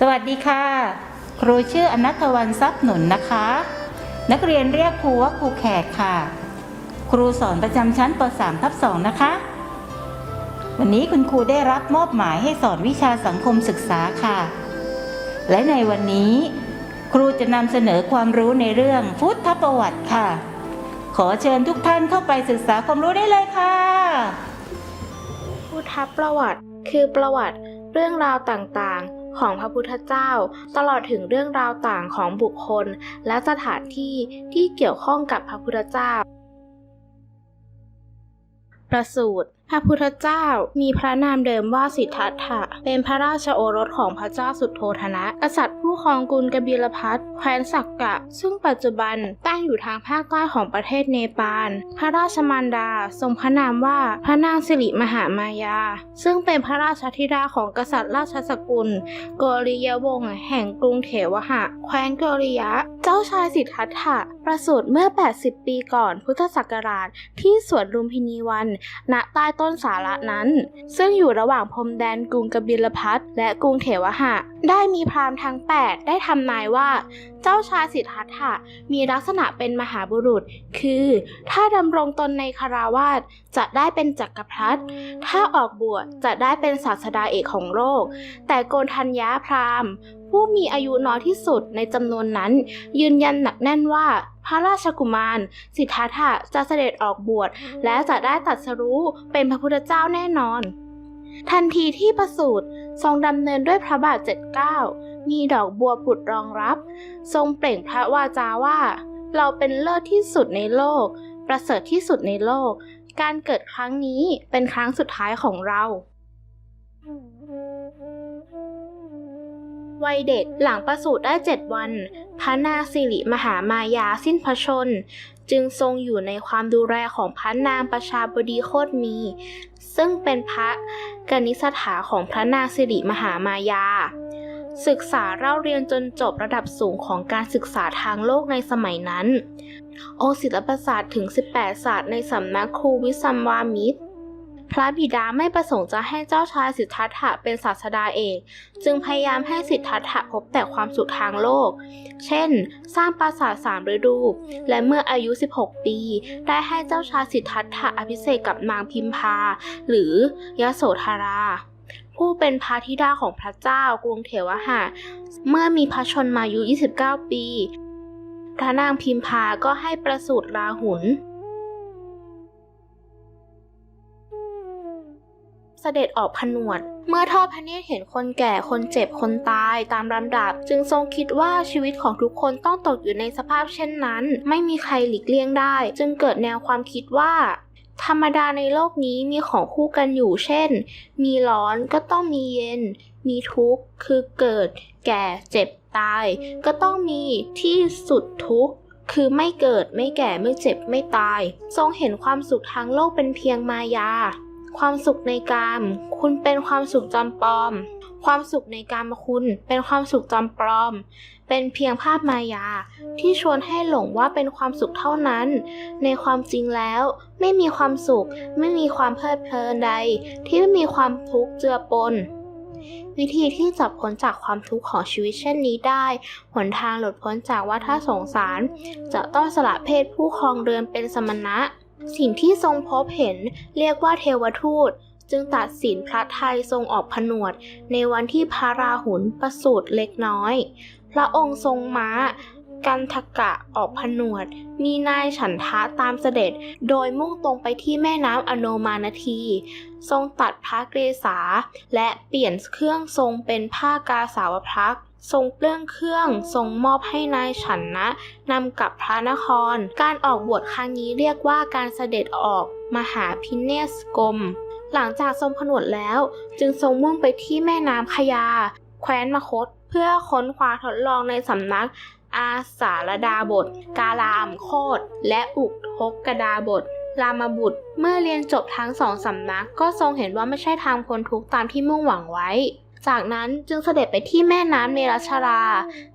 สวัสดีค่ะ ครูชื่ออนัทวันทรัพย์หนุนนะคะ นักเรียนเรียกครูว่าครูแขกค่ะ ครูสอนประจำชั้นป .3 ทับ2นะคะ วันนี้คุณครูได้รับมอบหมายให้สอนวิชาสังคมศึกษาค่ะ และในวันนี้ ครูจะนำเสนอความรู้ในเรื่องพุทธประวัติค่ะ ขอเชิญทุกท่านเข้าไปศึกษาความรู้ได้เลยค่ะพุทธประวัติ คือประวัติเรื่องราวต่างๆ ของพระพุทธเจ้า ตลอดถึงเรื่องราวต่างของบุคคล และสถานที่ที่เกี่ยวข้องกับพระพุทธเจ้า ประสูตรพระพุทธเจ้ามีพระนามเดิมว่าสิทธัตถะ เป็นพระราชโอรสของพระเจ้าสุโธธนะ กษัตริย์ ครองกรุงกบิลพัทแคว้นสักกะ ซึ่งปัจจุบันตั้งอยู่ทางภาคใต้ของประเทศเนปาล พระราชมารดาทรงพระนามว่าพระนางสิริมหามายา ซึ่งเป็นพระราชธิดาของกษัตริย์ราชสกุลโกริยวงศ์แห่งกรุงเถวหะ แคว้นโกริยะ เจ้าชายสิทธัตถะประสูติเมื่อ 80 ปีก่อนพุทธศักราชที่สวนลุมพินีวัน ณ ใต้ต้นสาระนั้น ซึ่งอยู่ระหว่างพรมแดนกรุงกบิลพัทและกรุงเถวหะ ได้มีพราหมณ์ทั้ง 8ได้ทำนายว่า เจ้าชายสิทธัตถะมีลักษณะเป็นมหาบุรุษ คือ ถ้าดำรงตนในคาราวาสจะได้เป็นจักรพรรดิถ้าออกบวชจะได้เป็นศาสดาเอกของโลก แต่โกนทัญญาพราหมณ์ ผู้มีอายุน้อยที่สุดในจำนวนนั้น ยืนยันหนักแน่นว่าพระราชกุมาร สิทธัตถะจะเสด็จออกบวชและจะได้ตัดสรู้เป็นพระพุทธเจ้าแน่นอน ทันทีที่ประสูติทรงดำเนินด้วยพระบาทเจ็ดเก้า มีดอกบัวผุดรองรับ ทรงเปล่งพระวาจาว่า เราเป็นเลิศที่สุดในโลก ประเสริฐที่สุดในโลก การเกิดครั้งนี้เป็นครั้งสุดท้ายของเราวัยเด็กหลังประสูติได้เจ็ดวัน พระนางสิริมหามายาสิ้นพระชน จึงทรงอยู่ในความดูแลของพระนางประชาบดีโคตมี ซึ่งเป็นพระกนิษฐาของพระนางสิริมหามายา ศึกษาเล่าเรียนจนจบระดับสูงของการศึกษาทางโลกในสมัยนั้นโอศิลปศาสตร์ถึง 18 ศาสตร์ในสำนักครูวิสัมวามิตร พระบิดาไม่ประสงค์จะให้เจ้าชายสิทธัตถะเป็นศาสดาเอกจึงพยายามให้สิทธัตถะพบแต่ความสุขทางโลก เช่น สร้างปราสาทสามฤดู และเมื่ออายุ 16 ปี ได้ให้เจ้าชายสิทธัตถะอภิเษกกับนางพิมพา หรือยโสธรา ผู้เป็นพระธิดาของพระเจ้ากรุงเถวหะ เมื่อมีพระชนมายุ 29 ปี พระนางพิมพาก็ให้ประสูติราหุล เสด็จออกผนวด เมื่อทอดพระเนตรเห็นคนแก่ คนเจ็บ คนตายตามลำดับ จึงทรงคิดว่าชีวิตของทุกคนต้องตกอยู่ในสภาพเช่นนั้น ไม่มีใครหลีกเลี่ยงได้ จึงเกิดแนวความคิดว่า ธรรมดาในโลกนี้มีของคู่กันอยู่ เช่น มีร้อนก็ต้องมีเย็น มีทุกข์คือเกิด แก่ เจ็บ ตาย ก็ต้องมีที่สุดทุกข์คือไม่เกิดไม่แก่ไม่เจ็บไม่ตาย ทรงเห็นความสุขทางโลกเป็นเพียงมายา ความสุขในกาม คุณเป็นความสุขจอมปลอม ความสุขในการมคุณ เป็นความสุขจอมปลอม เป็นเพียงภาพมายา ที่ชวนให้หลงว่าเป็นความสุขเท่านั้น ในความจริงแล้ว ไม่มีความสุข ไม่มีความเพลิดเพลินใด ที่ไม่มีความทุกข์เจือปนวิธีที่จะพ้นจากความทุกข์ของชีวิตเช่นนี้ได้ หนทางหลุดพ้นจากวัฏสงสาร จะต้องสละเพศผู้ครองเรือนเป็นสมณะ สิ่งที่ทรงพบเห็นเรียกว่าเทวทูต จึงตัดสินพระไทยทรงออกผนวด ในวันที่พระราหุลประสูติเล็กน้อย พระองค์ทรงม้า กันทกะออกผนวด มีนายฉันทะตามเสด็จ โดยมุ่งตรงไปที่แม่น้ำอโนมานที ทรงตัดพระเกศา และเปลี่ยนเครื่องทรงเป็นผ้ากาสาวพักตร์ทรงเปลื้องเครื่องทรงมอบให้นายฉันนะนำกลับพระนคร การออกบวชครั้งนี้เรียกว่าการเสด็จออกมหาพิเนศกรม หลังจากทรงผนวดแล้ว จึงทรงมุ่งไปที่แม่น้ำขยา แคว้นมคต เพื่อค้นคว้าทดลองในสำนัก อาสารดาบท กาลามโคดและอุกทกกดาบทรามบุตร เมื่อเรียนจบทั้งสองสำนัก ก็ทรงเห็นว่าไม่ใช่ทางพ้นทุกข์ตามที่มุ่งหวังไว้ จากนั้นจึงเสด็จไปที่แม่น้ำเนรัชรา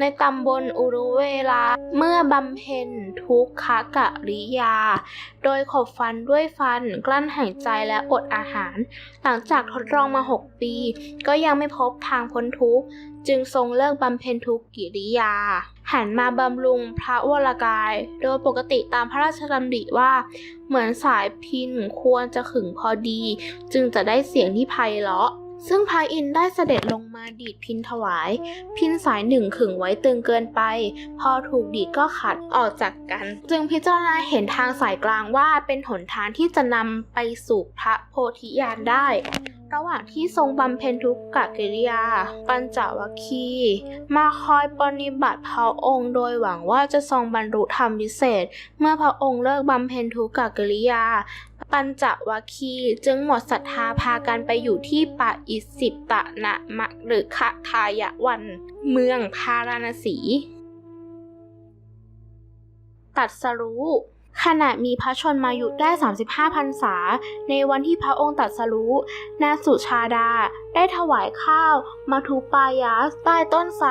ในตำบลอุรุเวลา เมื่อบำเพ็ญทุกขกะริยา โดยขบฟันด้วยฟันกลั้นหายใจและอดอาหาร หลังจากทดลองมา6ปี ก็ยังไม่พบทางพ้นทุกข์จึงทรงเลิกบำเพ็ญทุกกิริยา หันมาบำรุงพระวรกาย โดยปกติตามพระราชดำริว่า เหมือนสายพินควรจะขึงพอดี จึงจะได้เสียงที่ไพเราะ ซึ่งพระอินได้เสด็จลงมาดีดพินถวาย พินสายหนึ่งขึงไว้ตึงเกินไป พอถูกดีดก็ขัดออกจากกัน จึงพิจารณาเห็นทางสายกลางว่าเป็นหนทางที่จะนำไปสู่พระโพธิญาณได้ ระหว่างที่ทรงบำเพ็ญทุกกกิริยา ปัญจวัคคีย์มาคอยปฏิบัติพระองค์โดยหวังว่าจะทรงบรรลุธรรมวิเศษ เมื่อพระองค์เลิกบำเพ็ญทุกกกิริยา ปัญจวัคคีย์จึงหมดศรัทธาพากันไปอยู่ที่ป่าอิสิตะนะมะหรือคะทายะวัน เมืองพาราณสี ตัดสรู้ ขณะมีพระชนมายุได้ 35พรรษา ในวันที่พระองค์ตัดสรู้นางสุชาดา ได้ถวายข้าวมาทุปายาสใต้ต้นไทร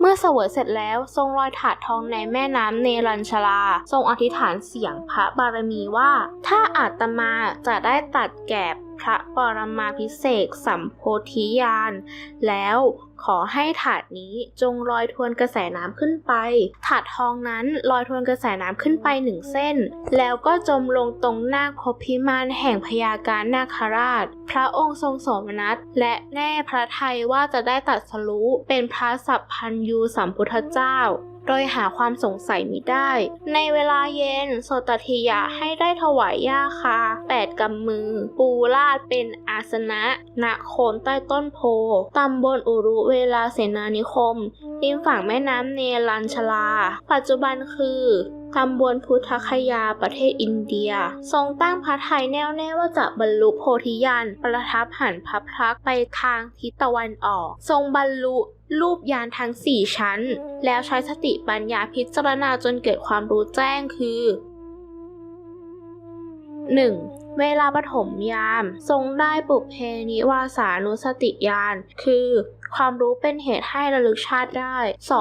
เมื่อเสวยเสร็จแล้วทรงลอยถาดทองในแม่น้ำเนรัญชลา ทรงอธิษฐานเสียงพระบารมีว่า ถ้าอาตมาจะได้ตัดแก่พระปรมาพิเศษสัมโพธิญาณแล้ว ขอให้ถาดนี้จงลอยทวนกระแสน้ำขึ้นไป ถาดทองนั้นลอยทวนกระแสน้ำขึ้นไปหนึ่งเส้น แล้วก็จมลงตรงนาคพพิมานแห่งพญาการนาคราช พระองค์ทรงโสมนัสและแน่พระทัยว่าจะได้ตรัดสรู้เป็นพระสัพพันยูสัมพุทธเจ้า โดยหาความสงสัยมิได้ ในเวลาเย็นโสตทิยะให้ได้ถวายย่าคาแปดกำมือ ปูลาดเป็นอาสนะณโคนใต้ต้นโพตำบลอุรุเวลาเสนานิคมริมฝั่งแม่น้ำเนรัญชลา ปัจจุบันคือตำบลพุทธคยาประเทศอินเดีย ทรงตั้งพระทัยแน่วแน่ว่าจะบรรลุโพธิญาณประทับหันพระพักไปทางทิศตะวันออก ทรงบรรลุ รูปยานทั้งสี่ชั้น แล้วใช้สติปัญญาพิจารณาจนเกิดความรู้แจ้งคือ 1. เวลาปฐมยาม ทรงได้ปุเพนิวาสานุสติญาณ คือความรู้เป็นเหตุให้ระลึกชาติได้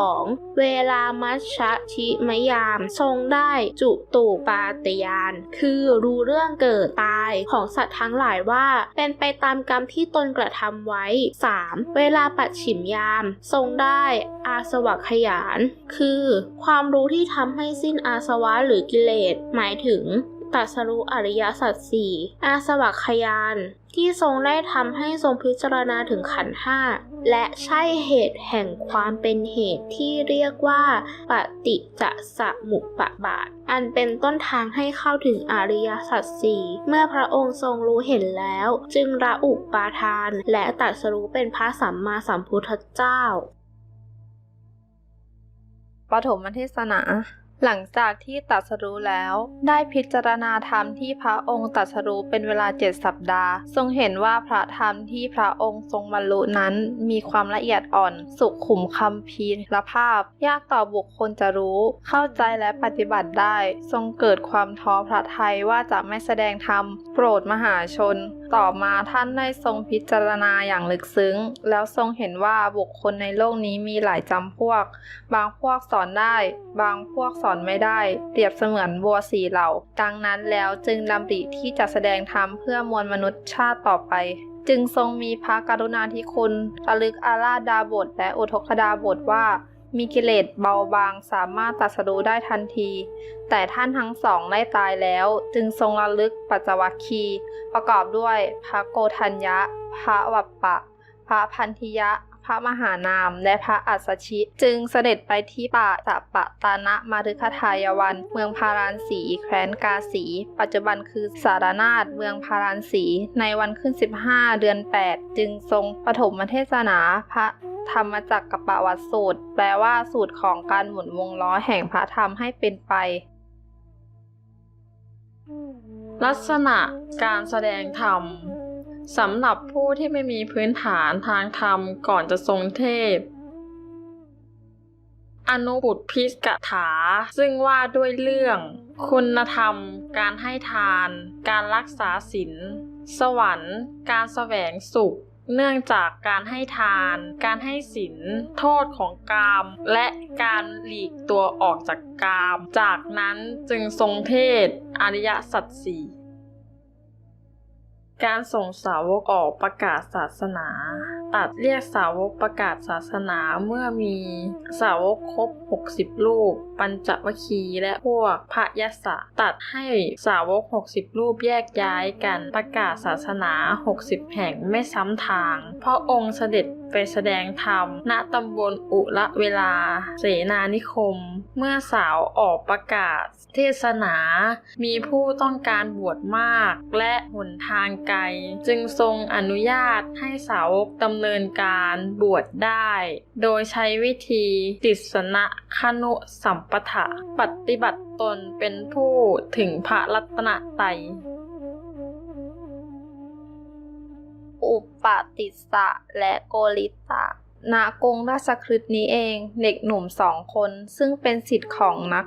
2. เวลามัชชะชิมยาม ทรงได้จุตูปาตยาน คือรู้เรื่องเกิดตายของสัตว์ทั้งหลายว่า เป็นไปตามกรรมที่ตนกระทำไว้ 3. เวลาปัดฉิมยาม ทรงได้อาสวัคยาน คือความรู้ที่ทำให้สิ้นอาสวะหรือกิเลส หมายถึง ตรัสรู้อริยสัจสี่อาสวัคยาน ที่ทรงได้ทำให้ทรงพิจารณาถึงขันห้า และใช่เหตุแห่งความเป็นเหตุที่เรียกว่า ปฏิจสมุปบาท อันเป็นต้นทางให้เข้าถึงอริยสัจสี่เมื่อพระองค์ทรงรู้เห็นแล้ว จึงละอุปาทาน และตรัสรู้เป็นพระสัมมาสัมพุทธเจ้าปฐมเทศนา หลังจากที่ตรัสรู้แล้ว ได้พิจารณาธรรมที่พระองค์ตรัสรู้เป็นเวลาเจ็ดสัปดาห์ ทรงเห็นว่าพระธรรมที่พระองค์ทรงบรรลุนั้น มีความละเอียดอ่อน สุขุมคำพีรภาพ ยากต่อบุคคลจะรู้ เข้าใจและปฏิบัติได้ ทรงเกิดความท้อพระทัยว่าจะไม่แสดงธรรมโปรดมหาชน ต่อมาท่านได้ทรงพิจารณาอย่างลึกซึ้ง แล้วทรงเห็นว่าบุคคลในโลกนี้มีหลายจำพวก บางพวกสอนได้ บางพวกสอนไม่ได้ เปรียบเสมือนบัวสีเหล่า ดังนั้นแล้วจึงดำริที่จะแสดงธรรมเพื่อมวลมนุษยชาติต่อไป จึงทรงมีพระกรุณาธิคุณระลึกอาราดาบทและอุทกดาบทว่ามีกิเลสเบาบางสามารถตรัสรู้ได้ทันที แต่ท่านทั้งสองได้ตายแล้ว จึงทรงระลึกปัจจวัคคี ประกอบด้วยพระโกธัญญะ พระวัปปะ พระพันธิยะ พระมหานาม และพระอัสชิ จึงเสด็จไปที่ป่าสัปะตานะมารุคทายวัน เมืองพาราณสี แคว้นกาสี ปัจจุบันคือสารนาถเมืองพาราณสี ในวันขึ้น 15 เดือน 8 จึงทรงปฐมเทศนาพระธรรมจักรกับปวัตสูตร แปลว่าสูตรของการหมุนวงล้อแห่งพระธรรมให้เป็นไป ลักษณะการแสดงธรรม สำหรับผู้ที่ไม่มีพื้นฐานทางธรรมก่อนจะทรงเทพ อนุบุตรพิสกถา ซึ่งว่าด้วยเรื่อง คุณธรรม การให้ทาน การรักษาศีลสวรรค์ การแสวงสุข เนื่องจากการให้ทาน การให้ศีลโทษของกาม และการหลีกตัวออกจากกาม จากนั้นจึงทรงเทศอริยสัจสี่ การส่งสาวกออกประกาศศาสนา ตัดเรียกสาวกประกาศศาสนาเมื่อมีสาวกครบ 60 รูป ปัญจวัคคีย์และพวกพระยศะตัดให้สาวก 60 รูปแยกย้ายกันประกาศศาสนา 60 แห่งไม่ซ้ำทาง เพราะองค์เสด็จ ไปแสดงธรรม ณตำบลอุละเวลา เสนานิคม เมื่อสาวออกประกาศ เทศนา มีผู้ต้องการบวชมาก และหนทางไกล จึงทรงอนุญาตให้สาวกดำเนินการบวชได้ โดยใช้วิธีติสนะคนุสัมปทะปฏิบัติตนเป็นผู้ถึงพระรัตนตรัย อุปติสสะและโกริตะณกรุงราชคฤห์นี้เอง เด็กหนุ่มสองคนซึ่งเป็นสิทธิ์ของนัก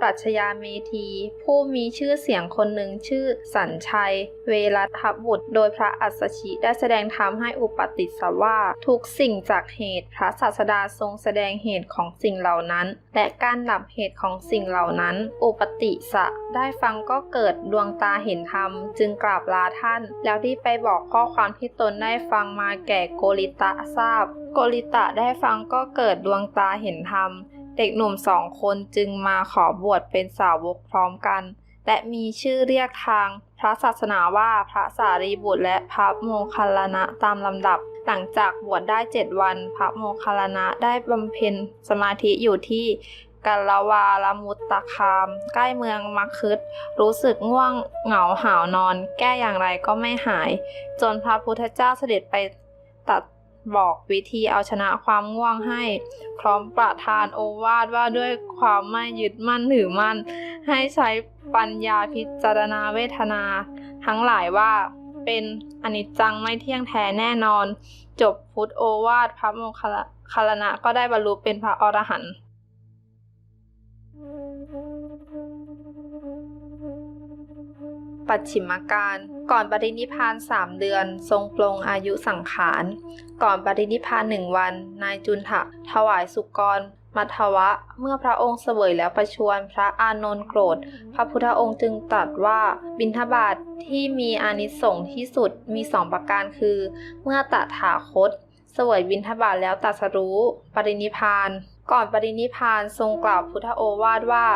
ปรัชญาเมธี ผู้มีชื่อเสียงคนหนึ่งชื่อสัญชัย เวรัทบุตร โดยพระอัสชิได้แสดงธรรมให้อุปติสสะว่า ทุกสิ่งจากเหตุพระศาสดาทรงแสดงเหตุของสิ่งเหล่านั้น และการดับเหตุของสิ่งเหล่านั้น อุปติสะได้ฟังก็เกิดดวงตาเห็นธรรม จึงกราบลาท่าน แล้วที่ไปบอกข้อความที่ตนได้ฟังมาแก่โกริตะทราบ โกริตะได้ฟังก็เกิดดวงตาเห็นธรรม เด็กหนุ่มสองคนจึงมาขอบวชเป็นสาวกพร้อมกัน และมีชื่อเรียกทางพระศาสนาว่าพระสารีบุตรและพระโมคคัลลานะตามลำดับ หลังจากบวชได้เจ็ดวัน พระโมคคัลลานะได้บำเพ็ญสมาธิอยู่ที่กัลวาลมุตตะคาม ใกล้เมืองมักคึดรู้สึกง่วงเหงาหาวนอน แก้อย่างไรก็ไม่หาย จนพระพุทธเจ้าเสด็จไป บอกวิธีเอาชนะความง่วงให้ พร้อมประทานโอวาทว่าด้วยความไม่ยึดมั่นถือมั่น ให้ใช้ปัญญาพิจารณาเวทนา ทั้งหลายว่าเป็นอนิจจังไม่เที่ยงแท้แน่นอน จบพุทธโอวาทพระโมคคัลลคัลลานะก็ได้บรรลุเป็นพระอรหันต์ ปัจฉิมการก่อนปรินิพานสามเดือน ทรงปลงอายุสังขาร ก่อนปรินิพานหนึ่งวัน นายจุนทะถวายสุกร มัทวะ เมื่อพระองค์เสวยแล้วประชวรพระอานนท์โกรธ พระพุทธองค์จึงตรัสว่าบิณฑบาตทที่มีอานิสงส์ที่สุดมีสองประการคือ เมื่อตถาคตเสวยบิณฑบาตแล้วตัสรู้ ปรินิพาน ก่อนปรินิพพานทรงกล่าวพุทธโอวาทว่า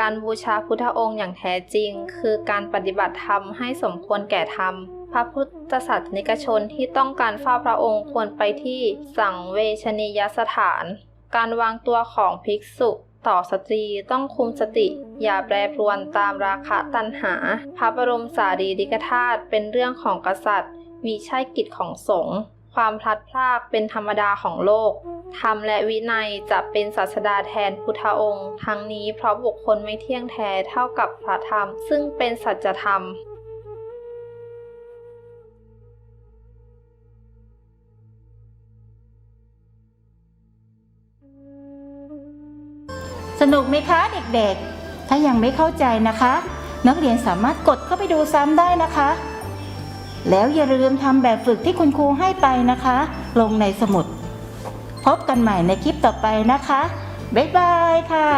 การบูชาพุทธองค์อย่างแท้จริง คือการปฏิบัติธรรมให้สมควรแก่ธรรม พระพุทธศาสนิกชนที่ต้องการเฝ้าพระองค์ควรไปที่สังเวชนียสถาน การวางตัวของภิกษุต่อสตรีต้องคุมสติ อย่าแปรปรวนตามราคะตัณหา พระบรมสารีริกธาตุเป็นเรื่องของกษัตริย์ มีใช่กิจของสงฆ์ ความพลัดพรากเป็นธรรมดาของโลก ธรรมและวินัยจะเป็นศาสดาแทนพุทธองค์ ทั้งนี้เพราะบุคคลไม่เที่ยงแท้เท่ากับพระธรรม ซึ่งเป็นสัจธรรมสนุกไหมคะเด็กๆ ถ้ายังไม่เข้าใจนะคะ นักเรียนสามารถกดเข้าไปดูซ้ำได้นะคะ แล้วอย่าลืมทำแบบฝึกที่คุณครูให้ไปนะคะ ลงในสมุด พบกันใหม่ในคลิปต่อไปนะคะ บ๊ายบายค่ะ